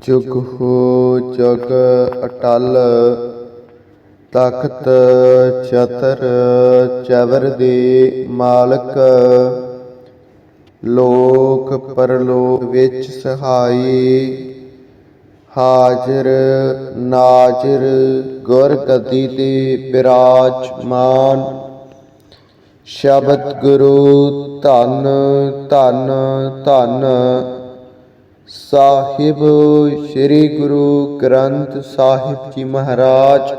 ਜੁਗ ਹੋ ਜਗ ਅਟਲ, ਤਖਤ ਚਤਰ ਚਵਰ ਦੇ ਮਾਲਕ, ਲੋਕ ਪਰਲੋਕ ਵਿੱਚ ਸਹਾਈ, ਹਾਜ਼ਰ ਨਾਜ਼ਰ ਗੁਰ ਗੱਦੀ ਤੇ ਬਿਰਾਜਮਾਨ। ਸ਼ਬਦ ਗੁਰੂ ਧੰਨ ਧੰਨ ਧੰਨ ਸਾਹਿਬ, ਸ੍ਰੀ ਗੁਰੂ ਗ੍ਰੰਥ ਸਾਹਿਬ ਜੀ ਮਹਾਰਾਜ,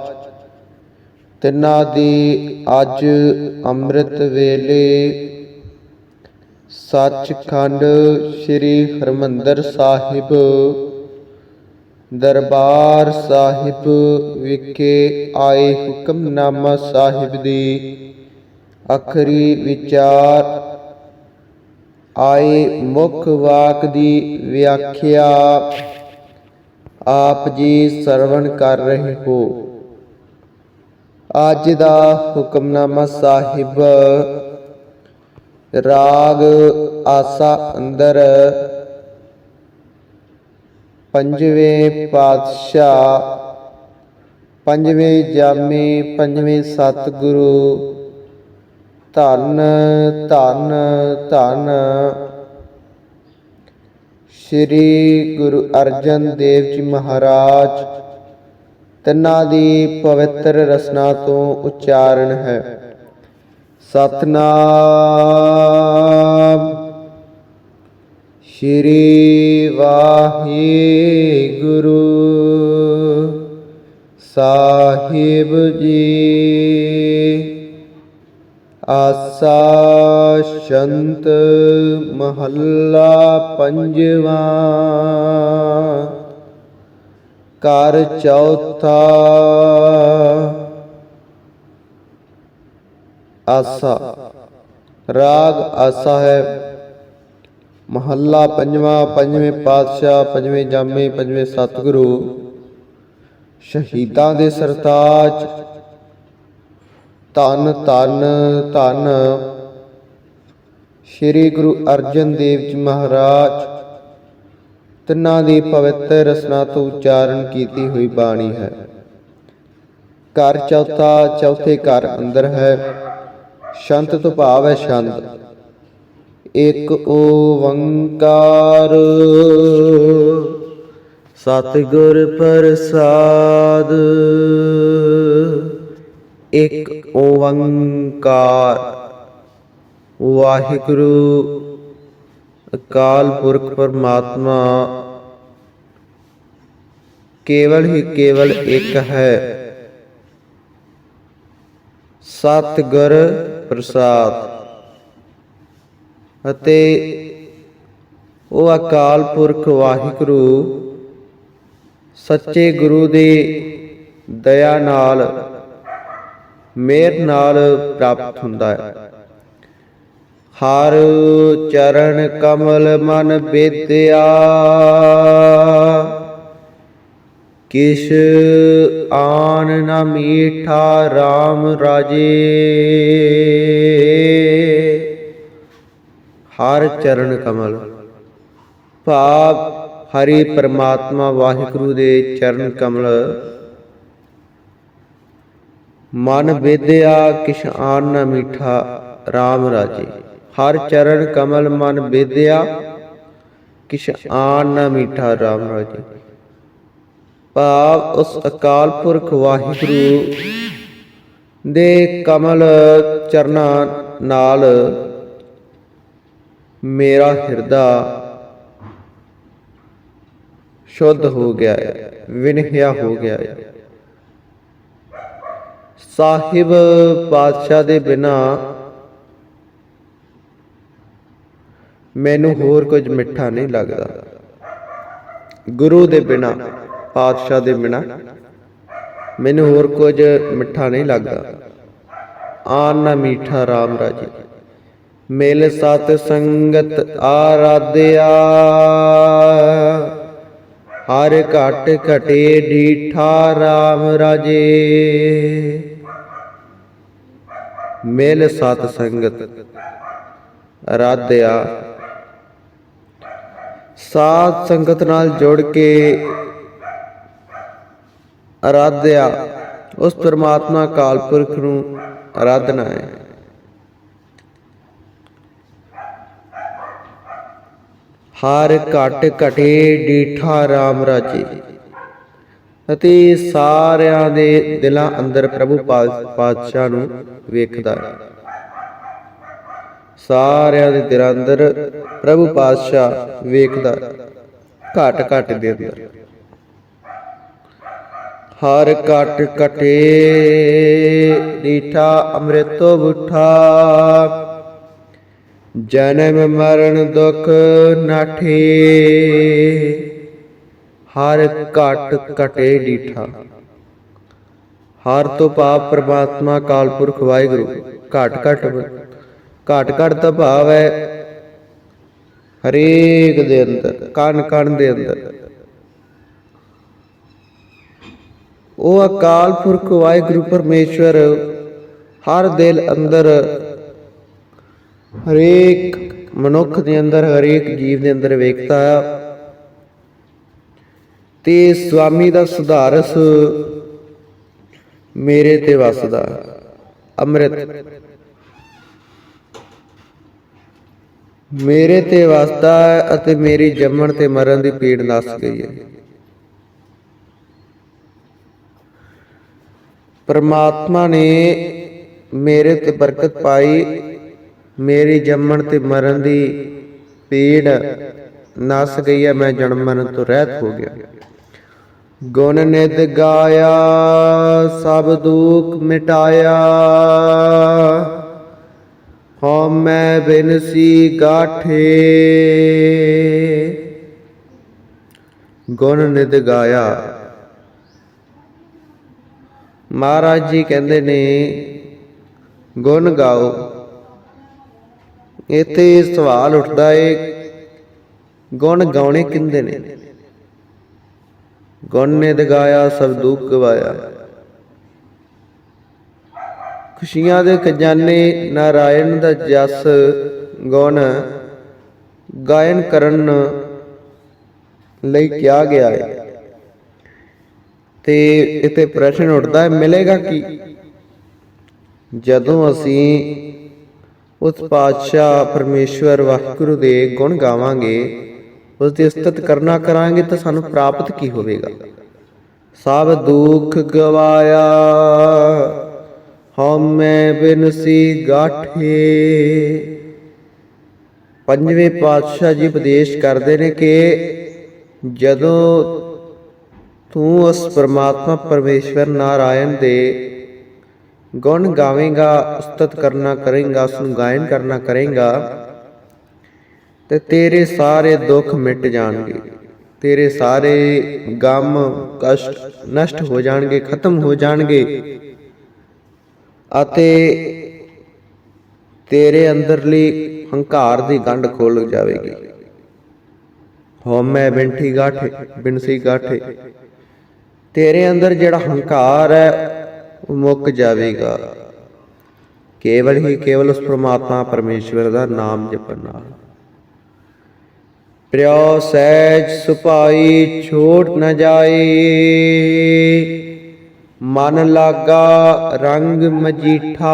ਤਿੰਨਾਂ ਦੀ ਅੱਜ ਅੰਮ੍ਰਿਤ ਵੇਲੇ ਸੱਚਖੰਡ ਸ੍ਰੀ ਹਰਮੰਦਰ ਸਾਹਿਬ ਦਰਬਾਰ ਸਾਹਿਬ ਵਿਖੇ ਆਏ ਹੁਕਮਨਾਮਾ ਸਾਹਿਬ ਦੀ ਅਖਰੀ ਵਿਚਾਰ ਆਏ ਮੁੱਖ ਵਾਕ ਦੀ ਵਿਆਖਿਆ, ਆਪ ਜੀ ਸਰਵਣ ਕਰ ਰਹੇ ਹੋ। ਅੱਜ ਦਾ ਹੁਕਮਨਾਮਾ ਸਾਹਿਬ, ਰਾਗ ਆਸਾ ਅੰਦਰ, ਪੰਜਵੇਂ ਪਾਤਸ਼ਾਹ, ਪੰਜਵੇਂ ਜਾਮੇ, ਪੰਜਵੇਂ ਸਤਿਗੁਰੂ ਧੰਨ ਧੰਨ ਧੰਨ। ਸ੍ਰੀ ਗੁਰੂ ਅਰਜਨ ਦੇਵ ਜੀ ਮਹਾਰਾਜ, ਤਿੰਨਾਂ ਦੀ ਪਵਿੱਤਰ ਰਸਨਾ ਤੋਂ ਉਚਾਰਨ ਹੈ। ਸਤਨਾਮ। ਸ੍ਰੀ ਵਾਹਿਗੁਰੂ। ਸਾਹਿਬ ਜੀ। ਆਸਾ ਸ਼ੰਤ ਮਹੱਲਾ ਪੰਜਵਾ। ਕਰ ਚੌਥਾ। ਆਸਾ। ਰਾਗ ਆਸਾ ਹੈ। ਮਹੱਲਾ ਪੰਜਵਾਂ, ਪੰਜਵੇਂ ਪਾਤਸ਼ਾਹ, ਪੰਜਵੇਂ ਜਾਮੇ, ਪੰਜਵੇਂ ਸਤਿਗੁਰੂ। ਸ਼ਹੀਦਾਂ ਦੇ ਸਰਤਾਜ। ਧੰਨ ਧੰਨ ਧੰਨ। ਸ੍ਰੀ ਗੁਰੂ ਅਰਜਨ ਦੇਵ ਜੀ ਮਹਾਰਾਜ, ਤਿੰਨਾਂ ਦੀ ਪਵਿੱਤਰ ਰਸਨਾ ਤੋਂ ਉਚਾਰਨ ਕੀਤੀ ਹੋਈ ਬਾਣੀ ਹੈ। ਘਰ ਚੌਥਾ, ਚੌਥੇ ਘਰ ਅੰਦਰ ਹੈ। ਸ਼ੰਤ ਤੋਂ ਭਾਵ ਹੈ ਸ਼ੰਤ। ਇੱਕ ਓੰਕਾਰ। ਸਤਿਗੁਰ ਪ੍ਰਸਾਦ। ਇੱਕ ਓੰਕਾਰ। ਵਾਹਿਗੁਰੂ, ਅਕਾਲ ਪੁਰਖ ਪਰਮਾਤਮਾ, ਕੇਵਲ ਹੀ ਕੇਵਲ ਇੱਕ ਹੈ। ਸਤਿਗੁਰ ਪ੍ਰਸਾਦ। ਅਤੇ ਉਹ ਅਕਾਲ ਪੁਰਖ ਵਾਹਿਗੁਰੂ, ਸੱਚੇ ਗੁਰੂ ਦੀ ਦਇਆ ਨਾਲ ਮੇਰ ਨਾਲ ਪ੍ਰਾਪਤ ਹੁੰਦਾ ਹੈ। ਹਰ ਚਰਨ ਕਮਲ ਮਨ ਬੇਦਿਆ ਕਿਸ ਆਨ ਨ ਮੀਠਾ RAM ਰਾਜੇ। ਹਰ ਚਰਨ ਕਮਲ। ਭਾਵ ਹਰੀ ਪਰਮਾਤਮਾ ਵਾਹਿਗੁਰੂ ਦੇ ਚਰਨ ਕਮਲ ਮਨ ਬੇਦਿਆ ਕਿਛ ਆਨ ਨ ਮੀਠਾ RAM ਰਾਜੇ। ਹਰ ਚਰਨ ਕਮਲ ਮਨ ਬੇਦਿਆ ਕਿਛ ਆਨ ਨ ਮੀਠਾ RAM ਰਾਜੇ। ਭਾਵ ਉਸ ਅਕਾਲ ਪੁਰਖ ਵਾਹਿਗੁਰੂ ਦੇ ਕਮਲ ਚਰਨਾਂ ਨਾਲ ਮੇਰਾ ਹਿਰਦਾ ਸ਼ੁੱਧ ਹੋ ਗਿਆ ਹੈ, ਵਿਨਹਿਆ ਹੋ ਗਿਆ ਹੈ। ਸਾਹਿਬ ਪਾਤਸ਼ਾਹ ਦੇ ਬਿਨਾ ਮੈਨੂੰ ਹੋਰ ਕੁਝ ਮਿੱਠਾ ਨਹੀਂ ਲੱਗਦਾ। ਗੁਰੂ ਦੇ ਬਿਨਾ, ਪਾਤਸ਼ਾਹ ਦੇ ਬਿਨਾ ਮੈਨੂੰ ਹੋਰ ਕੁਝ ਮਿੱਠਾ ਨਹੀਂ ਲੱਗਦਾ। ਆਨ ਨਾ ਮੀਠਾ RAM ਰਾਜੀ, ਮਿਲ ਸਤ ਸੰਗਤ ਆਰਾਧਿਆ। ਹਰ ਘਟ ਘਟੇ ਡੀਠਾ RAM ਰਾਜੇ। ਮਿਲ ਸਤ ਸੰਗਤ ਆਰਾਧਿਆ ਸਾਧ ਸੰਗਤ ਨਾਲ ਜੁੜ ਕੇ ਅਰਾਧਿਆ, ਉਸ ਪਰਮਾਤਮਾ ਕਾਲ ਪੁਰਖ ਨੂੰ ਆਰਾਧਨਾ ਹੈ। ਹਰ ਘਟ ਘਟੇ ਡੀਠਾ RAM ਰਾਜੇ। ਅਤੇ ਸਾਰਿਆਂ ਦੇ ਦਿਲਾਂ ਅੰਦਰ ਪ੍ਰਭੂ ਪਾਤਸ਼ਾਹ ਨੂੰ ਵੇਖਦਾ। ਹੈ ਸਾਰਿਆਂ ਦੇ ਦਿਲਾਂ ਅੰਦਰ ਪ੍ਰਭੂ ਪਾਤਸ਼ਾਹ ਵੇਖਦਾ। ਘਟ ਘਟ ਦੇ ਅੰਦਰ। ਹਰ ਘਟ ਘਟੇ ਡੀਠਾ ਅੰਮ੍ਰਿਤੋ ਬੁਠਾ। ਜਨਮ ਮਰਨ ਦੁਖ ਨਾਠੇ ਹਰ ਘਟ ਘਟੇ ਡੀਠਾ ਹਰ ਤੋਂ ਪਾਪ ਪ੍ਰਮਾਤਮਾ ਕਾਲ ਪੁਰਖ ਵਾਹਿਗੁਰੂ, ਘਟ ਘਟ ਘਟ ਘਟ ਦਾ ਭਾਵ ਹੈ ਹਰੇਕ ਦੇ ਅੰਦਰ, ਕਣ ਕਣ ਦੇ ਅੰਦਰ। ਉਹ ਅਕਾਲ ਪੁਰਖ ਵਾਹਿਗੁਰੂ ਪਰਮੇਸ਼ਵਰ, ਹਰ ਦਿਲ ਅੰਦਰ, ਹਰੇਕ ਮਨੁੱਖ ਦੇ ਅੰਦਰ, ਹਰੇਕ ਜੀਵ ਦੇ ਅੰਦਰ ਵੇਖਦਾ ਹੈ ਤੇ ਸਵਾਮੀ ਦਾ ਸੁਧਾਰਸ ਮੇਰੇ ਤੇ ਵਸਦਾ। ਅੰਮ੍ਰਿਤ। ਮੇਰੇ ਤੇ ਵਸਦਾ ਹੈ ਅਤੇ ਮੇਰੀ ਜੰਮਣ ਤੇ ਮਰਨ ਦੀ ਪੀੜ ਨਸ ਗਈ ਹੈ। ਪਰਮਾਤਮਾ ਨੇ ਮੇਰੇ ਤੇ ਬਰਕਤ ਪਾਈ, ਮੇਰੀ ਜੰਮਣ ਤੇ ਮਰਨ ਦੀ ਪੀੜ ਨਸ ਗਈ ਹੈ, ਮੈਂ ਜਨਮ ਮਰਨ ਤੋਂ ਰਹਿਤ ਹੋ ਗਿਆ। ਗੁਣ ਨਿਤ ਗਾਇਆ, ਸਭ ਦੁੱਖ ਮਿਟਾਇਆ। ਹਉ ਮੈਂ ਬਿਨਸੀ ਗਾਠੇ। ਗੁਣ ਨਿਤ ਗਾਇਆ। ਮਹਾਰਾਜ ਜੀ ਕਹਿੰਦੇ ਨੇ, ਗੁਣ ਗਾਓ। ਇੱਥੇ ਸਵਾਲ ਉੱਠਦਾ ਏ, ਗੁਣ ਗਾਉਣੇ ਕਿੰਦੇ ਨੇ? ਗੁਣ ਨੇ ਦਗਾਇਆ ਸਭ ਦੁੱਖ ਗਵਾਇਆ। ਖੁਸ਼ੀਆਂ ਦੇ ਖਜ਼ਾਨੇ, ਨਾਰਾਇਣ ਦਾ ਜਸ ਗੁਣ ਗਾਇਨ ਕਰਨ ਲਈ ਕਿਹਾ ਗਿਆ ਹੈ। ਤੇ ਇਤੇ ਪ੍ਰਸ਼ਨ ਉੱਠਦਾ ਹੈ, ਮਿਲੇਗਾ ਕੀ? ਜਦੋਂ ਅਸੀਂ ਉਸ ਪਾਤਸ਼ਾਹ ਪਰਮੇਸ਼ਵਰ ਵਾਹਿਗੁਰੂ ਦੇ ਗੁਣ ਗਾਵਾਂਗੇ ਉਸ ਦੀ ਇਸਤਤ ਕਰਨਾ ਕਰਾਂਗੇ ਤਾਂ ਸਾਨੂੰ ਪ੍ਰਾਪਤ ਕੀ ਹੋਵੇਗਾ? ਸਭ ਦੁੱਖ ਗਵਾਇਆ। ਹਉ ਬਿਨਸੀ ਗਾਠੇ। ਪੰਜਵੇਂ ਪਾਤਸ਼ਾਹ ਜੀ ਉਪਦੇਸ਼ ਕਰਦੇ ਨੇ ਕਿ ਜਦੋਂ ਤੂੰ ਉਸ ਪਰਮਾਤਮਾ ਪਰਮੇਸ਼ਵਰ ਨਾਰਾਇਣ ਦੇ ਗੁਣ ਗਾਵੇਂਗਾ, ਉਸਤਤ ਕਰਨਾ ਕਰੇਂਗਾ ਉਸ ਨੂੰ ਗਾਇਨ ਕਰਨਾ ਕਰੇਂਗਾ ਤੇ ਤੇਰੇ ਸਾਰੇ ਦੁੱਖ ਮਿਟ ਜਾਣਗੇ। ਤੇਰੇ ਸਾਰੇ ਗਮ, ਕਸ਼ਟ ਨਸ਼ਟ ਹੋ ਜਾਣਗੇ, ਖਤਮ ਹੋ ਜਾਣਗੇ। ਅਤੇ ਤੇਰੇ ਅੰਦਰਲੀ ਹੰਕਾਰ ਦੀ ਗੰਢ ਖੋਲ ਜਾਵੇਗੀ। ਹਉਮੈ ਬਿੰਠੀ ਗਾਠੇ ਬਿਨਸੀ ਗਾਠੇ। ਤੇਰੇ ਅੰਦਰ ਜਿਹੜਾ ਹੰਕਾਰ ਹੈ, ਉਹ ਮੁੱਕ ਜਾਵੇਗਾ। ਕੇਵਲ ਹੀ ਕੇਵਲ ਉਸ ਪ੍ਰਮਾਤਮਾ ਪਰਮੇਸ਼ਵਰ ਦਾ ਨਾਮ ਜਪਣ ਨਾਲ। ਪ੍ਰਿਓ ਸਹਿਜ ਸੁਪਾਈ ਛੋਟ ਨ ਜਾਏ ਮਨ ਲਾਗਾ ਰੰਗ ਮਜੀਠਾ।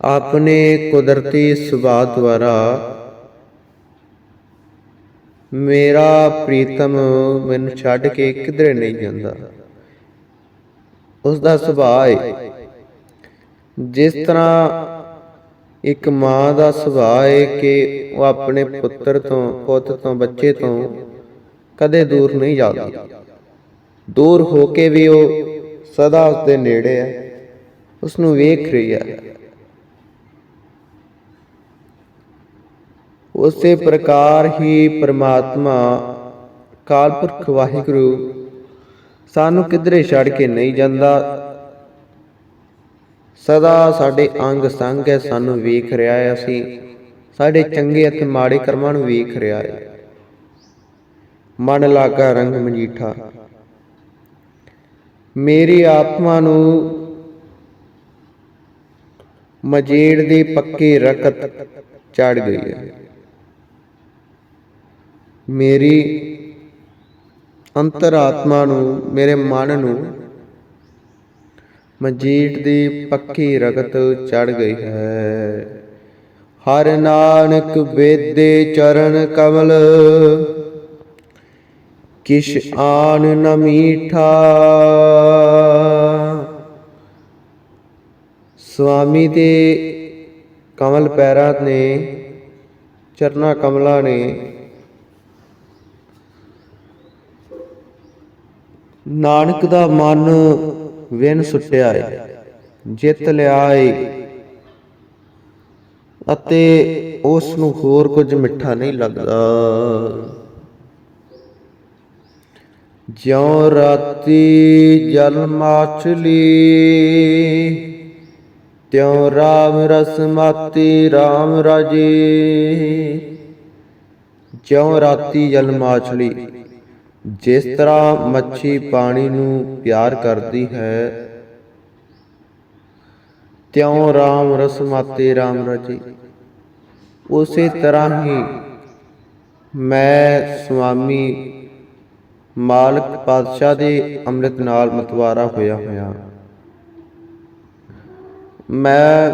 ਆਪਣੇ ਕੁਦਰਤੀ ਸੁਭਾਅ ਦੁਆਰਾ ਮੇਰਾ ਪ੍ਰੀਤਮ ਮੈਨੂੰ ਛੱਡ ਕੇ ਕਿਧਰੇ ਨਹੀਂ ਜਾਂਦਾ। ਉਸ ਦਾ ਸੁਭਾਅ ਹੈ ਜਿਸ ਤਰ੍ਹਾਂ ਇੱਕ ਮਾਂ ਦਾ ਸੁਭਾਅ ਹੈ ਕਿ ਉਹ ਆਪਣੇ ਪੁੱਤਰ ਤੋਂ, ਪੁੱਤ ਤੋਂ, ਬੱਚੇ ਤੋਂ ਕਦੇ ਦੂਰ ਨਹੀਂ ਜਾਂਦੀ ਦੂਰ ਹੋ ਕੇ ਵੀ ਉਹ ਸਦਾ ਉਸ ਦੇ ਨੇੜੇ ਹੈ। ਉਸ ਨੂੰ ਵੇਖ ਰਹੀ ਹੈ। ਉਸੇ ਪ੍ਰਕਾਰ ਹੀ ਪ੍ਰਮਾਤਮਾ ਕਾਲਪੁਰਖ ਵਾਹਿਗੁਰੂ ਸਾਨੂੰ ਕਿਧਰੇ ਛੱਡ ਕੇ ਨਹੀਂ ਜਾਂਦਾ। ਸਦਾ ਸਾਡੇ ਅੰਗ ਸੰਗ ਹੈ, ਸਾਨੂੰ ਵੇਖ ਰਿਹਾ ਹੈ ਅਸੀਂ। ਸਾਡੇ ਚੰਗੇ ਅਤੇ ਮਾੜੇ ਕਰਮਾਂ ਨੂੰ ਵੇਖ ਰਿਹਾ ਹੈ। ਮਨ ਲਾਗਾ ਰੰਗ ਮਜੀਠਾ। ਮੇਰੀ ਆਤਮਾ ਨੂੰ ਮਜੀੜ ਦੀ ਪੱਕੀ ਰਕਤ ਚੜ ਗਈ ਹੈ। ਮੇਰੀ ਅੰਤਰਾਤਮਾ ਨੂੰ, ਮੇਰੇ ਮਨ ਨੂੰ ਮਜੀਠ ਦੀ ਪੱਕੀ ਰਗਤ ਚੜ ਗਈ ਹੈ। ਹਰ ਨਾਨਕ ਵੇਦੇ ਚਰਨ ਕਮਲ, ਕਿਛ ਆਨ ਨ ਮੀਠਾ। ਸੁਆਮੀ ਦੇ ਕਮਲ ਪੈਰਾਂ ਨੇ, ਚਰਨਾ ਕਮਲਾ ਨੇ ਨਾਨਕ ਦਾ ਮਨ ਵਿਨ ਸੁੱਟਿਆ ਏ, ਜਿੱਤ ਲਿਆ ਏ। ਅਤੇ ਉਸ ਨੂੰ ਹੋਰ ਕੁਝ ਮਿੱਠਾ ਨਹੀਂ ਲੱਗਦਾ। ਜਿਉ ਰਾਤੀ ਜਲ ਮਾਛਲੀ ਤਿਉ ਰਾਮ ਰਸ ਮਾਤੀ RAM ਰਾਜੇ। ਜਿਉ ਰਾਤੀ ਜਲ ਮਾਛਲੀ ਜਿਸ ਤਰ੍ਹਾਂ ਮੱਛੀ ਪਾਣੀ ਨੂੰ ਪਿਆਰ ਕਰਦੀ ਹੈ, ਤਿਉ RAM ਰਸਮਾਤੇ RAM ਰਾਜੇ। ਉਸੇ ਤਰ੍ਹਾਂ ਹੀ ਮੈਂ ਸੁਆਮੀ ਮਾਲਕ ਪਾਤਸ਼ਾਹ ਦੇ ਅੰਮ੍ਰਿਤ ਨਾਲ ਮਤਵਾਰਾ ਹੋਇਆ ਹੋਇਆ। ਮੈਂ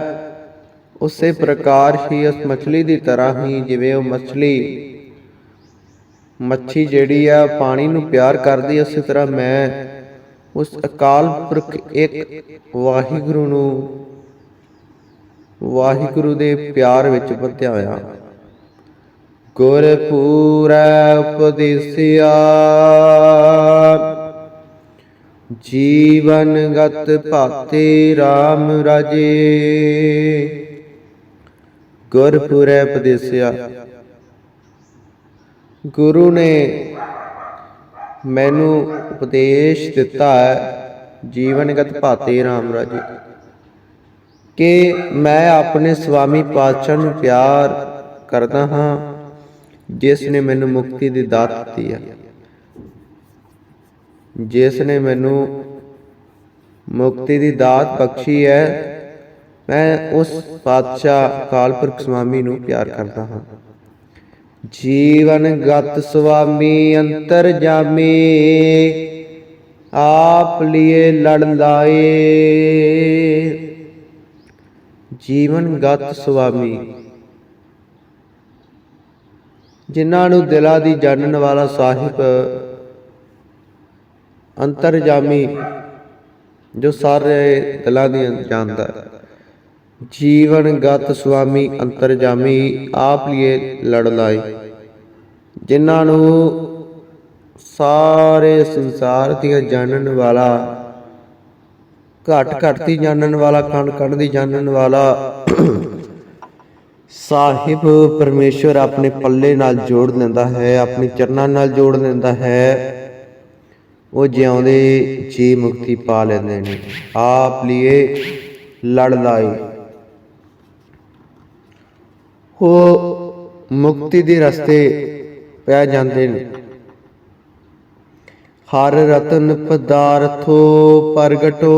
ਉਸੇ ਪ੍ਰਕਾਰ ਹੀ ਉਸ ਮੱਛਲੀ ਦੀ ਤਰ੍ਹਾਂ ਹੀ ਜਿਵੇਂ ਉਹ ਮੱਛਲੀ ਮੱਛੀ ਜਿਹੜੀ ਆ ਪਾਣੀ ਨੂੰ ਪਿਆਰ ਕਰਦੀ ਹੈ, ਉਸੇ ਤਰ੍ਹਾਂ ਮੈਂ ਉਸ ਅਕਾਲ ਪੁਰਖ ਇੱਕ ਵਾਹਿਗੁਰੂ ਨੂੰ ਵਾਹਿਗੁਰੂ ਦੇ ਪਿਆਰ ਵਿੱਚ ਬੱਧਿਆ ਹੋਇਆ। ਗੁਰ ਪੂਰੈ ਉਪਦੇਸਿਆ ਜੀਵਨ ਗਤ ਭਾਤੇ RAM ਰਾਜੇ। ਗੁਰ ਉਪਦੇਸਿਆ। ਗੁਰੂ ਨੇ ਮੈਨੂੰ ਉਪਦੇਸ਼ ਦਿੱਤਾ ਹੈ ਜੀਵਨਗਤ ਭਾਤੇ RAM ਰਾਜੇ। ਕਿ ਮੈਂ ਆਪਣੇ ਸੁਆਮੀ ਪਾਤਸ਼ਾਹ ਨੂੰ ਪਿਆਰ ਕਰਦਾ ਹਾਂ, ਜਿਸ ਨੇ ਮੈਨੂੰ ਮੁਕਤੀ ਦੀ ਦਾਤ ਦਿੱਤੀ ਹੈ। ਜਿਸ ਨੇ ਮੈਨੂੰ ਮੁਕਤੀ ਦੀ ਦਾਤ ਬਖਸ਼ੀ ਹੈ, ਮੈਂ ਉਸ ਪਾਤਸ਼ਾਹ ਕਾਲਪੁਰਖ ਸੁਆਮੀ ਨੂੰ ਪਿਆਰ ਕਰਦਾ ਹਾਂ। ਜੀਵਨ ਗਤ ਸੁਆਮੀ ਅੰਤਰ ਜਾਮੀ, ਆਪ ਲਿਏ ਲੜ ਲਾਏ। ਜੀਵਨ ਗਤ ਸੁਆਮੀ। ਜਿਨ੍ਹਾਂ ਨੂੰ ਦਿਲਾਂ ਦੀ ਜਾਣਨ ਵਾਲਾ ਸਾਹਿਬ ਅੰਤਰਜਾਮੀ ਜੋ ਸਾਰੇ ਦਿਲਾਂ ਦੀ ਜਾਣਦਾ ਹੈ। ਜੀਵਨ ਗਤ ਸੁਆਮੀ ਅੰਤਰਜਾਮੀ ਆਪ ਲਿਏ ਲੜ ਲਾਏ ਜਿਨ੍ਹਾਂ ਨੂੰ ਸਾਰੇ ਸੰਸਾਰ ਦੀਆਂ ਜਾਣਨ ਵਾਲਾ, ਘਟ ਘਟ ਦੀ ਜਾਣਨ ਵਾਲਾ ਕਣ ਕਣ ਦੀ ਜਾਣਨ ਵਾਲਾ ਸਾਹਿਬ ਪਰਮੇਸ਼ਵਰ ਆਪਣੇ ਪੱਲੇ ਨਾਲ ਜੋੜ ਲੈਂਦਾ ਹੈ, ਆਪਣੇ ਚਰਨਾਂ ਨਾਲ ਜੋੜ ਲੈਂਦਾ ਹੈ। ਉਹ ਜਿਉਂਦੇ ਜੀ ਮੁਕਤੀ ਪਾ ਲੈਂਦੇ ਨੇ। ਆਪ ਲਿਏ ਲੜ ਲਾਏ ਉਹ ਮੁਕਤੀ ਦੇ ਰਸਤੇ ਪੈ ਜਾਂਦੇ ਨੇ। ਹਰ ਰਤਨ ਪਦਾਰਥੋ ਪ੍ਰਗਟੋ,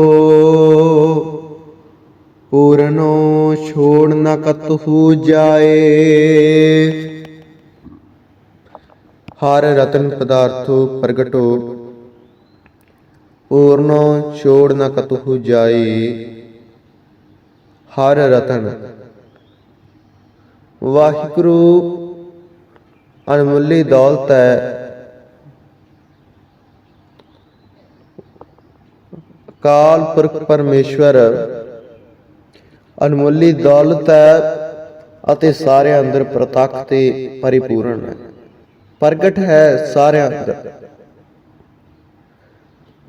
ਪੂਰਨੋ ਛੋੜ ਨ ਕਤਹੂ ਜਾਏ। ਹਰ ਰਤਨ ਪਦਾਰਥੋ ਪ੍ਰਗਟੋ, ਪੂਰਨੋ ਛੋੜ ਨ ਕਤਹੂ ਜਾਏ। ਹਰ ਰਤਨ ਵਾਹਿਗੁਰੂ, ਅਨਮੁੱਲੀ ਦੌਲਤ ਹੈ। ਕਾਲ ਪੁਰਖ ਪਰਮੇਸ਼ਵਰ, ਅਨਮੁੱਲੀ ਦੌਲਤ ਹੈ ਅਤੇ ਸਾਰਿਆਂ ਅੰਦਰ ਪ੍ਰਤੱਖ ਤੇ ਪਰਿਪੂਰਨ ਹੈ। ਪ੍ਰਗਟ ਹੈ ਸਾਰਿਆਂ ਅੰਦਰ।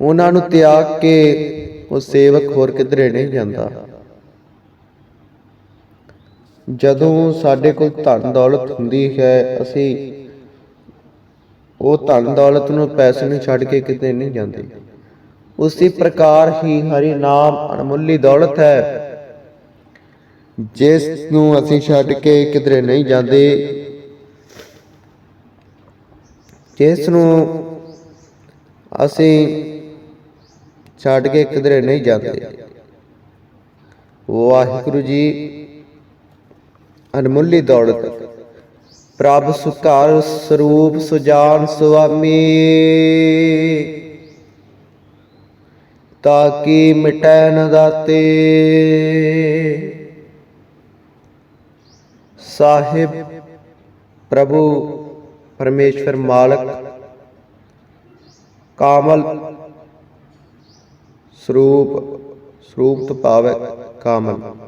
ਉਹਨਾਂ ਨੂੰ ਤਿਆਗ ਕੇ ਉਹ ਸੇਵਕ ਹੋਰ ਕਿਧਰੇ ਨਹੀਂ ਜਾਂਦਾ। ਜਦੋਂ ਸਾਡੇ ਕੋਲ ਧਨ ਦੌਲਤ ਹੁੰਦੀ ਹੈ, ਅਸੀਂ ਉਹ ਧਨ ਦੌਲਤ ਨੂੰ ਪੈਸੇ ਨੂੰ ਛੱਡ ਕੇ ਕਿਤੇ ਨਹੀਂ ਜਾਂਦੇ। ਉਸੇ ਪ੍ਰਕਾਰ ਹੀ ਹਰੀ ਨਾਮ ਅਣਮੁੱਲੀ ਦੌਲਤ ਹੈ। ਜਿਸ ਨੂੰ ਅਸੀਂ ਛੱਡ ਕੇ ਕਿਧਰੇ ਨਹੀਂ ਜਾਂਦੇ। ਜਿਸ ਨੂੰ ਅਸੀਂ ਛੱਡ ਕੇ ਕਿਧਰੇ ਨਹੀਂ ਜਾਂਦੇ। ਵਾਹਿਗੁਰੂ ਜੀ ਅਨਮੁੱਲੀ ਦੌਲਤ ਪ੍ਰਭ ਸੁਕਾਰ ਸਰੂਪ ਸੁਜਾਨ ਸੁਆਮੀ। ਤਾਕੀ ਮਿਟੈ ਨ ਦਾਤੇ। ਸਾਹਿਬ, ਪ੍ਰਭੂ ਪਰਮੇਸ਼ਵਰ ਮਾਲਕ, ਕਾਮਲ ਸਰੂਪ ਸਰੂਪ ਤੋਂ ਭਾਵ ਕਾਮਲ।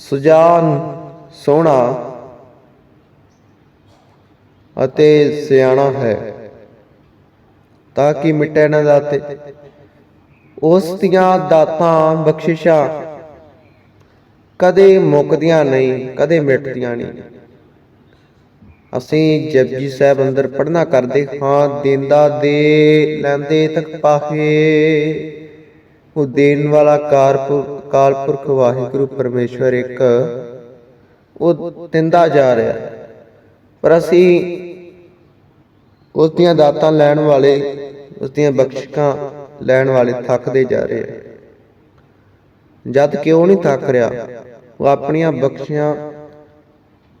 ਸੁਜਾਨ, ਸੋਹਣਾ ਅਤੇ ਸਿਆਣਾ ਹੈ, ਤਾਂ ਕਿ ਮਿਟੇ ਨਾ ਦਾਤੇ ਉਸ ਦੀਆਂ ਦਾਤਾਂ ਬਖਸ਼ਿਸ਼ਾਂ ਕਦੇ ਮੁੱਕਦੀਆਂ ਨਹੀਂ, ਕਦੇ ਮਿਟਦੀਆਂ ਨਹੀਂ। ਅਸੀਂ ਜਪਜੀ ਸਾਹਿਬ ਅੰਦਰ ਪੜਨਾ ਕਰਦੇ ਹਾਂ, ਦਿੰਦਾ ਦੇ ਲੈਂਦੇ ਤੱਕ ਪਾਹੇ, ਉਹ ਦੇਣ ਵਾਲਾ ਕਾਰਪੁਰ ਅਕਾਲ ਪੁਰਖ ਵਾਹਿਗੁਰੂ ਪਰਮੇਸ਼ਵਰ ਇੱਕ ਉਹ ਦਿੰਦਾ ਜਾ ਰਿਹਾ। ਪਰ ਅਸੀਂ ਉਸ ਦੀਆਂ ਦਾਤਾਂ ਲੈਣ ਵਾਲੇ, ਉਸ ਦੀਆਂ ਬਖਸ਼ਿਸ਼ਾਂ ਲੈਣ ਵਾਲੇ ਥੱਕਦੇ ਜਾ ਰਹੇ ਹਾਂ। ਜਦ ਕਿ ਉਹ ਨਹੀਂ ਥੱਕ ਰਿਹਾ। ਉਹ ਆਪਣੀਆਂ ਬਖਸ਼ੀਆਂ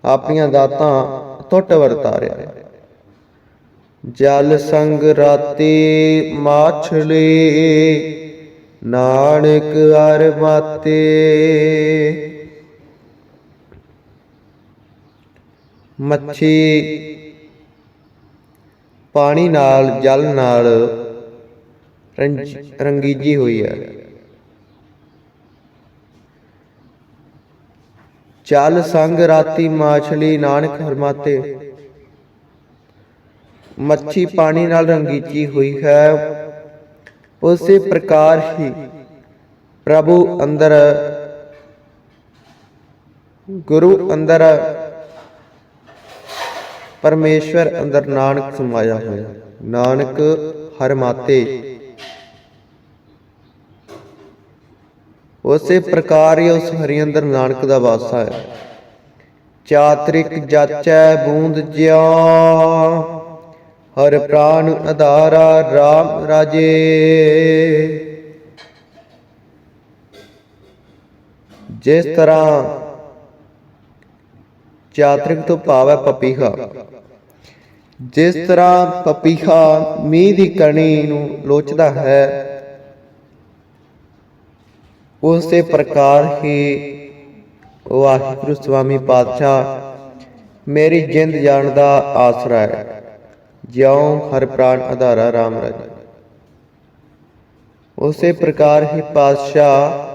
ਆਪਣੀਆਂ ਦਾਤਾਂ ਟੁੱਟ ਵਰਤਾ ਰਿਹਾ। ਜਲ ਸੰਗ ਰਾਤੀ ਮਾਛਲੇ ਨਾਨਕ ਅਰ ਮਾਤੇ। ਮੱਛੀ ਪਾਣੀ ਨਾਲ, ਜਲ ਨਾਲ ਰੰਗੀਜੀ ਹੋਈ ਹੈ। ਚਲ ਸੰਗ ਰਾਤੀ ਮਾਛਲੀ ਨਾਨਕ ਹਰਮਾਤੇ ਮੱਛੀ ਪਾਣੀ ਨਾਲ ਰੰਗੀਜੀ ਹੋਈ ਹੈ। ਉਸੇ ਪ੍ਰਕਾਰ ਹੀ ਪ੍ਰਭੂ ਅੰਦਰ, ਗੁਰੂ ਅੰਦਰ, ਪਰਮੇਸ਼ਵਰ ਅੰਦਰ ਨਾਨਕ ਸਮਾਇਆ ਹੋਇਆ। ਨਾਨਕ ਹਰਮਾਤੇ ਉਸੇ ਪ੍ਰਕਾਰ ਹੀ ਉਸ ਹਰੀ ਅੰਦਰ ਨਾਨਕ ਦਾ ਵਾਸਾ ਹੈ। ਚਾਤ੍ਰਿਕ ਜਾਚੈ ਬੂੰਦ ਜਿਆ। ਹਰ ਪ੍ਰਾਨ ਆਧਾਰਾ RAM ਰਾਜੇ। ਜਿਸ ਤਰ੍ਹਾਂ ਚਾਤ੍ਰਿਕ ਤੋਂ ਭਾਵ ਹੈ ਪਪੀਹਾ, ਜਿਸ ਤਰ੍ਹਾਂ ਪਪੀਹਾ ਮੀਂਹ ਦੀ ਕਣੀ ਨੂੰ ਲੋਚਦਾ ਹੈ, ਉਸੇ ਪ੍ਰਕਾਰ ਹੀ ਵਾਹਿਗੁਰੂ ਸੁਆਮੀ ਪਾਤਸ਼ਾਹ ਮੇਰੀ ਜਿੰਦ ਜਾਣ ਦਾ ਆਸਰਾ ਹੈ। ਜਿਉ ਹਰ ਪ੍ਰਾਨ ਆਧਾਰਾ RAM ਰਾਜੇ। ਉਸੇ ਪ੍ਰਕਾਰ ਹੀ ਪਾਤਸ਼ਾਹ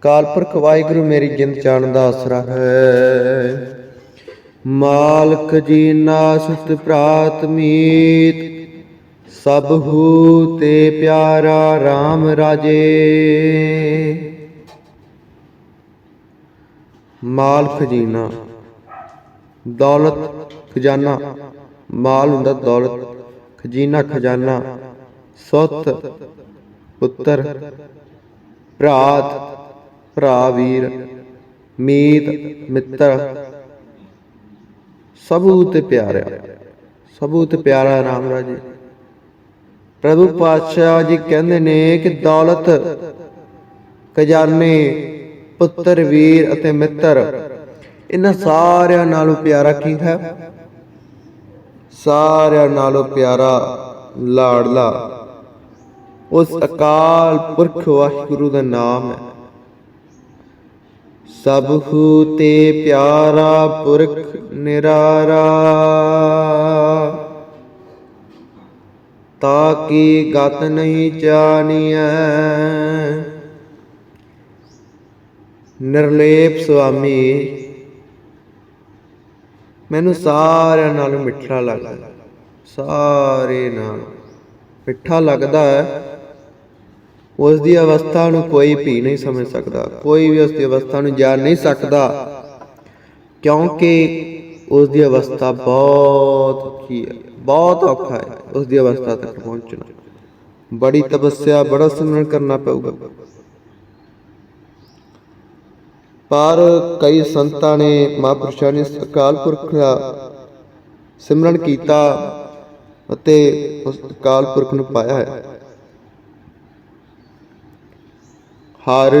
ਕਾਲਪੁਰਖ ਵਾਹਿਗੁਰੂ ਮੇਰੀ ਜਿੰਦ ਜਾਣ ਦਾ ਆਸਰਾ ਹੈ। ਮਾਲਕ ਜੀ ਨਾਸਤ ਪ੍ਰਾਤ ਮੀਤ, ਸਭ ਹੂ ਤੇ ਪਿਆਰਾ RAM ਰਾਜੇ। ਮਾਲ ਖਜ਼ਾਨਾ ਦੌਲਤ ਖਜ਼ਾਨਾ ਮਾਲ ਹੁੰਦਾ ਦੌਲਤ, ਖਜੀਨਾ, ਖਜ਼ਾਨਾ ਸੁੱਤ ਪੁੱਤਰ, ਭਰਾਤ ਭਰਾ ਵੀਰ ਮੀਤ, ਮਿੱਤਰ। ਸਭੂ ਤੇ ਪਿਆਰਿਆ। ਸਭੂ ਤੇ ਪਿਆਰਾ ਰਾਮ ਰਾਜੇ। ਪ੍ਰਭੂ ਪਾਤਸ਼ਾਹ ਜੀ ਕਹਿੰਦੇ ਨੇ ਕਿ ਦੌਲਤ, ਖਜ਼ਾਨੇ, ਪੁੱਤਰ, ਵੀਰ ਅਤੇ ਮਿੱਤਰ, ਇਹਨਾਂ ਸਾਰਿਆਂ ਨਾਲੋਂ ਪਿਆਰਾ ਕੀ ਹੈ? ਸਾਰਿਆਂ ਨਾਲੋਂ ਪਿਆਰਾ ਲਾੜਲਾ ਉਸ ਅਕਾਲ ਪੁਰਖ ਵਾਹਿਗੁਰੂ ਦਾ ਨਾਮ ਹੈ। ਸਭ ਹੂ ਤੇ ਪਿਆਰਾ ਪੁਰਖ ਨਿਰਾਰਾ। ਤਾਂ ਤਾਕੀ ਗਤ ਨਹੀਂ ਜਾਣੀਐ। ਨਿਰਲੇਪ ਸੁਆਮੀ ਮੈਨੂੰ ਸਾਰਿਆਂ ਨਾਲੋਂ ਮਿੱਠਾ ਲੱਗਦਾ। ਸਾਰੇ ਨਾਲ। ਮਿੱਠਾ ਲੱਗਦਾ ਹੈ। ਉਸ ਦੀ ਅਵਸਥਾ ਨੂੰ ਕੋਈ ਵੀ ਨਹੀਂ ਸਮਝ ਸਕਦਾ। ਕੋਈ ਵੀ ਉਸ ਦੀ ਅਵਸਥਾ ਨੂੰ ਜਾਣ ਨਹੀਂ ਸਕਦਾ। ਕਿਉਂਕਿ ਉਸ ਦੀ ਅਵਸਥਾ ਬਹੁਤ ਔਖੀ ਹੈ। ਬਹੁਤ ਔਖਾ ਹੈ ਉਸ ਦੀ ਅਵਸਥਾ ਤੱਕ ਪਹੁੰਚਣਾ। ਬੜੀ ਤਪੱਸਿਆ ਬੜਾ ਸਿਮਰਨ ਕਰਨਾ ਪਊਗਾ। ਪਰ ਕਈ ਸੰਤਾਂ ਨੇ ਮਹਾਂਪੁਰਸ਼ਾਂ ਨੇ ਅਕਾਲ ਪੁਰਖ ਦਾ ਸਿਮਰਨ ਕੀਤਾ ਅਤੇ ਉਸ ਅਕਾਲ ਪੁਰਖ ਨੂੰ ਪਾਇਆ ਹੈ। ਹਰ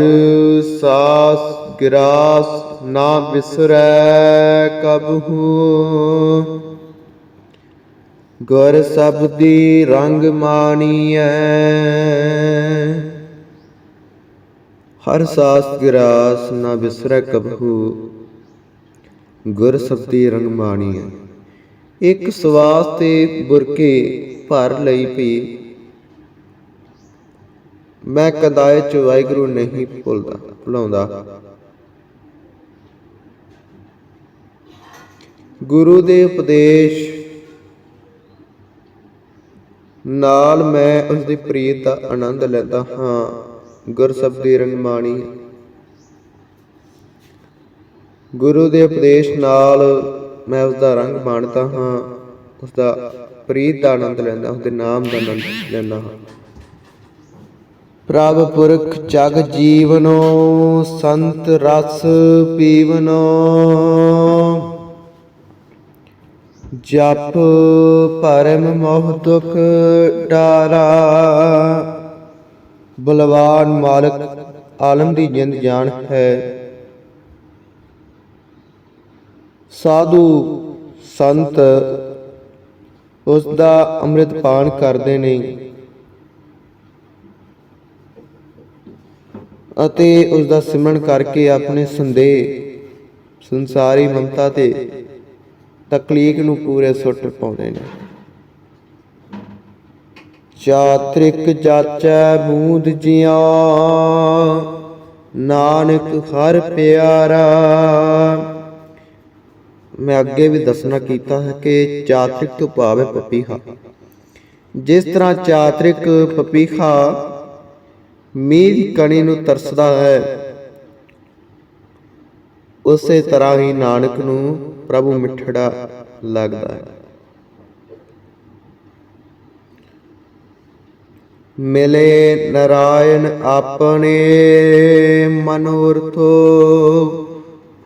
ਸਾਸ ਗਿਰਾਸ ਨਾ ਬਿਸਰੈ ਕਬਹੂ ਗੁਰ ਸਬਦੀ ਰੰਗ ਮਾਣੀਐ। ਹਰ ਸਾਸ ਗਿਰਾਸ ਨਾ ਬਿਸਰੈ ਕਬਹੂ ਗੁਰ ਸਬਦੀ ਰੰਗ ਮਾਣੀਐ। ਇੱਕ ਸਵਾਸ ਤੇ ਬੁਰਕੇ ਭਰ ਲਈ ਪੀ ਮੈਂ ਕਦਾਏ ਚ ਵਾਹਿਗੁਰੂ ਨਹੀਂ ਭੁੱਲਦਾ, ਭੁਲਾਉਂਦਾ। ਗੁਰੂ ਦੇ ਉਪਦੇਸ਼ ਨਾਲ ਮੈਂ ਉਸ ਦੀ ਪ੍ਰੀਤ ਦਾ ਆਨੰਦ ਲੈਂਦਾ ਹਾਂ। ਗੁਰ ਸਬਦੀ ਰੰਗ ਗੁਰੂ ਦੇ ਉਪਦੇਸ਼ ਨਾਲ ਮੈਂ ਉਸ ਦਾ ਰੰਗ ਮਾਣਦਾ ਹਾਂ ਉਸ ਦਾ ਪ੍ਰੀਤ ਦਾ ਆਨੰਦ ਲੈਂਦਾ ਉਸ ਦੇ ਨਾਮ ਦਾ ਆਨੰਦ ਲੈਂਦਾ ਹਾਂ। ਪ੍ਰਭ ਪੁਰਖ ਜਗ ਜੀਵਨੋ, ਸੰਤ ਰਸ ਪੀਵਨੋ। ਜਪ ਪਰਮ ਮੋਹ ਦੁਖ ਡਾਰਾ। ਬਲਵਾਨ ਮਾਲਕ ਆਲਮ ਦੀ ਜਿੰਦ ਜਾਣ ਹੈ। ਸਾਧੂ ਸੰਤ ਉਸ ਦਾ ਅੰਮ੍ਰਿਤ ਪਾਨ ਕਰਦੇ ਨੇ ਅਤੇ ਉਸ ਦਾ ਸਿਮਰਨ ਕਰਕੇ ਆਪਣੇ ਸੰਦੇਹ, ਸੰਸਾਰੀ ਮਮਤਾ ਤੇ ਤਕਲੀਕ ਨੂੰ ਪੂਰੇ ਸੁੱਟ ਪਾਉਂਦੇ ਨੇ। ਚਾਤ੍ਰਿਕ ਜਾਚੈ ਬੂੰਦ ਜਿਆ, ਨਾਨਕ ਹਰ ਪਿਆਰਾ। ਮੈਂ ਅੱਗੇ ਵੀ ਦੱਸਣਾ ਕੀਤਾ ਹੈ ਕਿ ਚਾਤ੍ਰਿਕ ਤੋਂ ਭਾਵ ਹੈ ਪਪੀਹਾ। ਜਿਸ ਤਰ੍ਹਾਂ ਚਾਤ੍ਰਿਕ ਪਪੀਹਾ ਮੀਂਹ ਦੀ ਕਣੀ ਨੂੰ ਤਰਸਦਾ ਹੈ, ਉਸੇ ਤਰ੍ਹਾਂ ਹੀ ਨਾਨਕ ਨੂੰ ਪ੍ਰਭੂ ਮਿੱਠੜਾ ਲੱਗਦਾ ਹੈ। ਮਿਲੇ ਨਰਾਇਣ ਆਪਣੇ ਮਨੋਰਥੋ,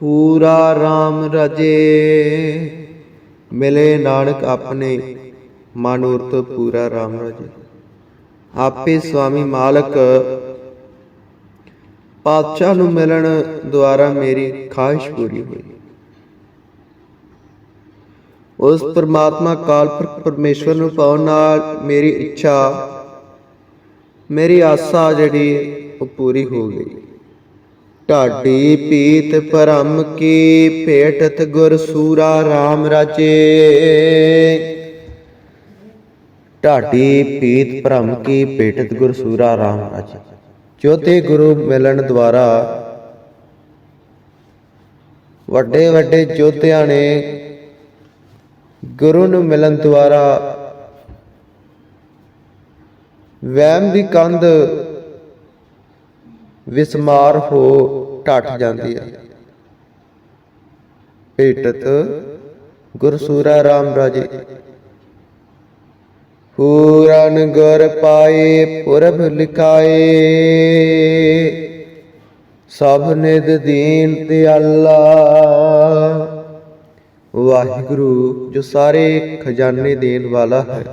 ਪੂਰਾ RAM ਰਜੇ। ਮਿਲੇ ਨਾਨਕ ਆਪਣੇ ਮਨੋਰਥ, ਪੂਰਾ RAM ਰਜੇ। ਆਪੇ ਸੁਆਮੀ ਮਾਲਕ, ਪਾਤਸ਼ਾਹ ਨੂੰ ਮਿਲਣ ਦੁਆਰਾ ਮੇਰੀ ਖਾਹਿਸ਼ ਪੂਰੀ ਹੋਈ। ਉਸ ਪਰਮਾਤਮਾ ਕਾਲਪੁਰਖ ਪਰਮੇਸ਼ਵਰ ਨੂੰ ਪਾਉਣ ਨਾਲ ਮੇਰੀ ਇੱਛਾ ਮੇਰੀ ਆਸਾ ਜਿਹੜੀ ਉਹ ਪੂਰੀ ਹੋ ਗਈ। ਢਾਡੀ ਪੀਤ ਭਰਮ ਕੀ ਭੇਟਤ ਗੁਰ ਸੂਰਾ RAM ਰਾਜੇ। ਢਾਡੀ ਪੀਤ ਭ੍ਰਮ ਕੀ ਭੇਟਤ ਗੁਰ ਸੂਰਾ RAM ਰਾਜੇ। ਜੋਤੇ ਗੁਰੂ ਮਿਲਣ ਦੁਆਰਾ ਵੱਡੇ ਵੱਡੇ ਜੋਤਿਆਂ ਨੇ ਗੁਰੂ ਨੂੰ ਮਿਲਣ ਦੁਆਰਾ ਵਹਿਮ ਦੀ ਕੰਧ ਵਿਸਮਾਰ ਹੋ ਟੱਟ ਜਾਂਦੀ ਹੈ ਭੇਟਤ ਗੁਰਸੂਰਾ RAM ਰਾਜੇ। ਪੂਰਨ ਗੁਰ ਪਾਏ, ਪੁਰਬ ਲਿਖਾਏ। ਸਭ ਨਿਦ ਦੀਨ ਦਿਆਲਾ ਵਾਹਿਗੁਰੂ ਜੋ ਸਾਰੇ ਖਜ਼ਾਨੇ ਦੇਣ ਵਾਲਾ ਹੈ।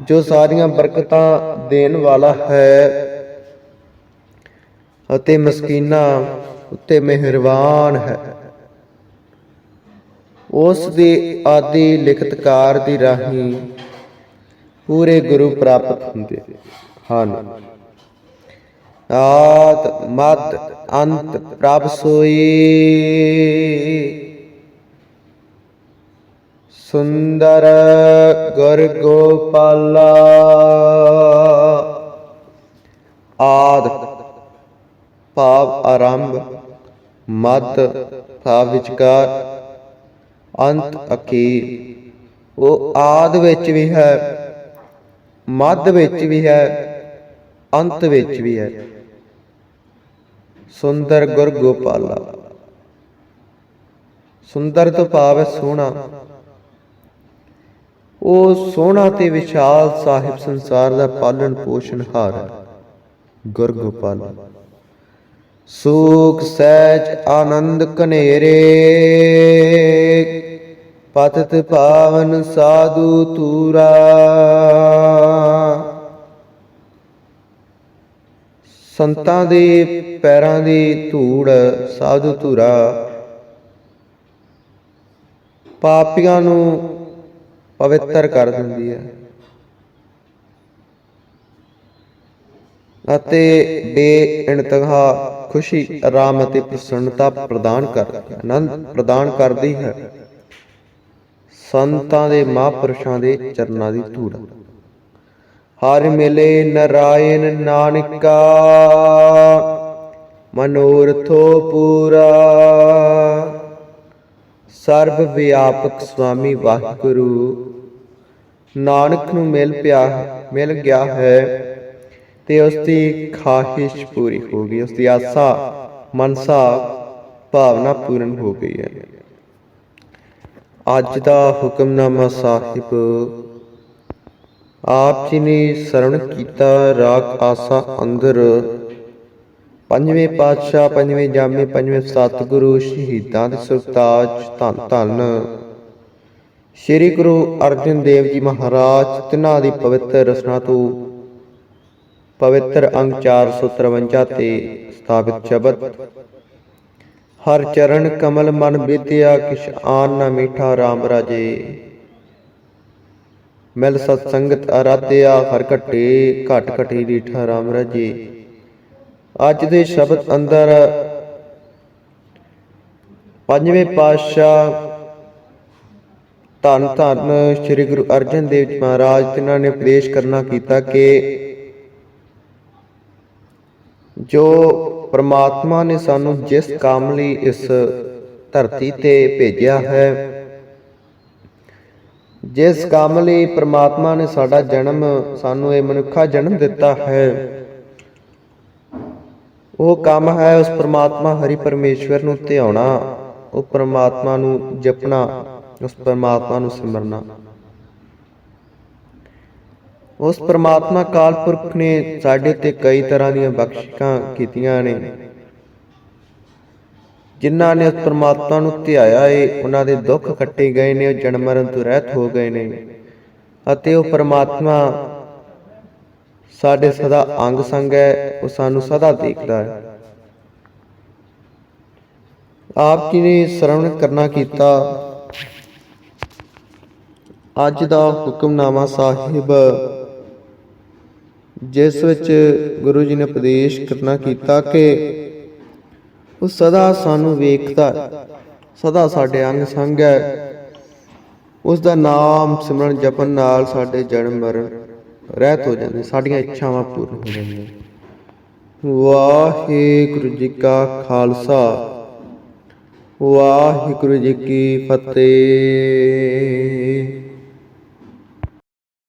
ਜੋ ਸਾਰੀਆਂ ਬਰਕਤਾਂ ਦੇਣ ਵਾਲਾ ਹੈ ਅਤੇ ਮਸਕੀਨਾਂ ਉੱਤੇ ਮਿਹਰਬਾਨ ਹੈ। ਉਸ ਦੀ ਆਦੀ ਲਿਖਤਕਾਰ ਦੀ ਰਾਹੀਂ ਪੂਰੇ ਗੁਰੂ ਪ੍ਰਾਪਤ ਹੁੰਦੇ ਹਨ। ਆਦ ਮਤ ਅੰਤ, ਪ੍ਰਭ ਸੋਈ। ਸੁੰਦਰ ਗੁਰ ਗੋਪਾਲਾ ਆਦ ਭਾਵ ਆਰੰਭ ਮਦ ਭਾਵ ਵਿਚਕਾਰ, ਅੰਤ ਅਖੀਰ। ਉਹ ਆਦ ਵਿੱਚ ਵੀ ਹੈ, ਮੱਧ ਵਿੱਚ ਵੀ ਹੈ, ਅੰਤ ਵਿੱਚ ਵੀ ਹੈ। ਸੁੰਦਰ ਗੁਰ ਗੋਪਾਲਾ ਸੁੰਦਰ ਤੋਂ ਭਾਵ ਹੈ ਸੋਹਣਾ। ਉਹ ਸੋਹਣਾ ਤੇ ਵਿਸ਼ਾਲ ਸਾਹਿਬ ਸੰਸਾਰ ਦਾ ਪਾਲਣ ਪੋਸ਼ਣ ਹਾਰ ਹੈ। ਗੁਰ ਗੋਪਾਲਾ ਸੁਖ, ਸਹਿਜ, ਆਨੰਦ ਕਨੇਰੇ ਪਤਤ ਪਾਵਨ ਸਾਧੂ ਤੂਰਾ। ਸੰਤਾਂ ਦੇ ਪੈਰਾਂ ਦੀ ਧੂੜ ਸਾਧੂ ਧੂਰਾ। ਪਾਪੀਆਂ ਨੂੰ ਪਵਿੱਤਰ ਕਰ ਦਿੰਦੀ ਹੈ। ਅਤੇ ਬੇਇੰਤਹਾ ਖੁਸ਼ੀ ਆਰਾਮ ਅਤੇ ਪ੍ਰਸੰਨਤਾ ਪ੍ਰਦਾਨ ਕਰਦੀ ਆਨੰਦ ਪ੍ਰਦਾਨ ਕਰਦੀ ਹੈ। ਸੰਤਾਂ ਦੇ ਮਹਾਂਪੁਰਸ਼ਾਂ ਦੇ ਚਰਨਾਂ ਦੀ ਧੂੜ। ਹਰ ਮਿਲੇ ਨਰਾਇਣ ਨਾਨਕਾ, ਮਨੋਰਥੋ ਪੂਰਾ। ਸਰਬ ਵਿਆਪਕ ਸੁਆਮੀ ਵਾਹਿਗੁਰੂ ਨਾਨਕ ਨੂੰ ਮਿਲ ਪਿਆ, ਮਿਲ ਗਿਆ ਹੈ। ਤੇ ਉਸ ਦੀ ਖਾਹਿਸ਼ ਪੂਰੀ ਹੋ ਗਈ ਉਸ ਦੀ ਆਸਾ, ਮਨਸਾ, ਭਾਵਨਾ ਪੂਰਨ ਹੋ ਗਈ ਹੈ। ਅੱਜ ਦਾ ਹੁਕਮਨਾਮਾ ਸਾਹਿਬ, ਆਪ ਜੀ ਨੇ ਸਰਵਣ ਕੀਤਾ ਰਾਗ ਆਸਾ ਅੰਦਰ ਪੰਜਵੇਂ ਪਾਤਸ਼ਾਹ, ਪੰਜਵੇਂ ਜਾਮੇ, ਪੰਜਵੇਂ ਸਤਿਗੁਰੂ, ਸ਼ਹੀਦਾਂ ਦੇ ਸਰਤਾਜ, ਧੰਨ ਧੰਨ। ਸ੍ਰੀ ਗੁਰੂ ਅਰਜਨ ਦੇਵ ਜੀ ਮਹਾਰਾਜ, ਤਿਨਾਂ ਦੀ ਪਵਿੱਤਰ ਰਚਨਾ ਤੋਂ ਪਵਿੱਤਰ ਅੰਗ 453 ਤੇ ਸਥਾਪਿਤ ਸ਼ਬਦ। ਹਰ ਚਰਨ ਕਮਲ ਮਨ ਬੀਤਿਆ, ਕਿਛ ਆਨ ਨਾ ਮੀਠਾ RAM ਰਾਜੇ। ਮਿਲ ਸਤ ਸੰਗਤ ਅਰਾਧਿਆ, ਹਰ ਘਟੇ ਘਟ ਘਟੀ ਰੀਠਾ RAM ਰਾਜੇ। ਅੱਜ ਦੇ ਸ਼ਬਦ ਅੰਦਰ ਪੰਜਵੇਂ ਪਾਤਸ਼ਾਹ ਧੰਨ ਧੰਨ ਸ੍ਰੀ ਗੁਰੂ ਅਰਜਨ ਦੇਵ ਜੀ ਮਹਾਰਾਜ, ਜਿਨ੍ਹਾਂ ਨੇ ਉਪਦੇਸ਼ ਕਰਨਾ ਕੀਤਾ ਕਿ ਜੋ ਪ੍ਰਮਾਤਮਾ ਨੇ ਸਾਨੂੰ ਜਿਸ ਕੰਮ ਲਈ ਇਸ ਧਰਤੀ ਤੇ ਭੇਜਿਆ ਹੈ, ਜਿਸ ਕੰਮ ਲਈ ਪ੍ਰਮਾਤਮਾ ਨੇ ਸਾਡਾ ਜਨਮ, ਸਾਨੂੰ ਇਹ ਮਨੁੱਖਾ ਜਨਮ ਦਿੱਤਾ ਹੈ, ਉਹ ਕੰਮ ਹੈ ਉਸ ਪ੍ਰਮਾਤਮਾ ਹਰੀ ਪਰਮੇਸ਼ਵਰ ਨੂੰ ਧਿਆਉਣਾ, ਉਹ ਪ੍ਰਮਾਤਮਾ ਨੂੰ ਜਪਣਾ। ਉਸ ਪ੍ਰਮਾਤਮਾ ਨੂੰ ਸਿਮਰਨਾ। ਉਸ ਪ੍ਰਮਾਤਮਾ ਕਾਲ ਪੁਰਖ ਨੇ ਸਾਡੇ ਤੇ ਕਈ ਤਰ੍ਹਾਂ ਦੀਆਂ ਬਖਸ਼ਿਸ਼ਾਂ ਕੀਤੀਆਂ ਨੇ। ਜਿਨ੍ਹਾਂ ਨੇ ਉਸ ਪ੍ਰਮਾਤਮਾ ਨੂੰ ਧਿਆਇਆ ਏ, ਉਹਨਾਂ ਦੇ ਦੁੱਖ ਕੱਟੇ ਗਏ ਨੇ, ਉਹ ਜਨਮ ਮਰਨ ਤੋਂ ਰਹਿਤ ਹੋ ਗਏ ਨੇ। ਅਤੇ ਉਹ ਪ੍ਰਮਾਤਮਾ ਸਾਡੇ ਸਦਾ ਅੰਗ ਸੰਗ ਹੈ, ਉਹ ਸਾਨੂੰ ਸਦਾ ਦੇਖਦਾ ਹੈ। ਆਪ ਜੀ ਨੇ ਸ਼ਰਵਣ ਕਰਨਾ ਕੀਤਾ। ਅੱਜ ਦਾ ਹੁਕਮਨਾਮਾ ਸਾਹਿਬ। ਜਿਸ ਵਿੱਚ ਗੁਰੂ ਜੀ ਨੇ ਉਪਦੇਸ਼ ਕਰਨਾ ਕੀਤਾ ਕਿ ਉਹ ਸਦਾ ਸਾਨੂੰ ਵੇਖਦਾ ਸਦਾ ਸਾਡੇ ਅੰਗ ਸੰਗ ਹੈ। ਉਸ ਦਾ ਨਾਮ ਸਿਮਰਨ ਜਪਣ ਨਾਲ ਸਾਡੇ ਜਨਮ ਮਰਨ ਰਹਿਤ ਹੋ ਜਾਂਦੇ, ਸਾਡੀਆਂ ਇੱਛਾਵਾਂ ਪੂਰਨ ਹੋ ਜਾਂਦੀਆਂ। ਵਾਹਿਗੁਰੂ ਜੀ ਕਾ ਖਾਲਸਾ, ਵਾਹਿਗੁਰੂ ਜੀ ਕੀ ਫਤਿਹ।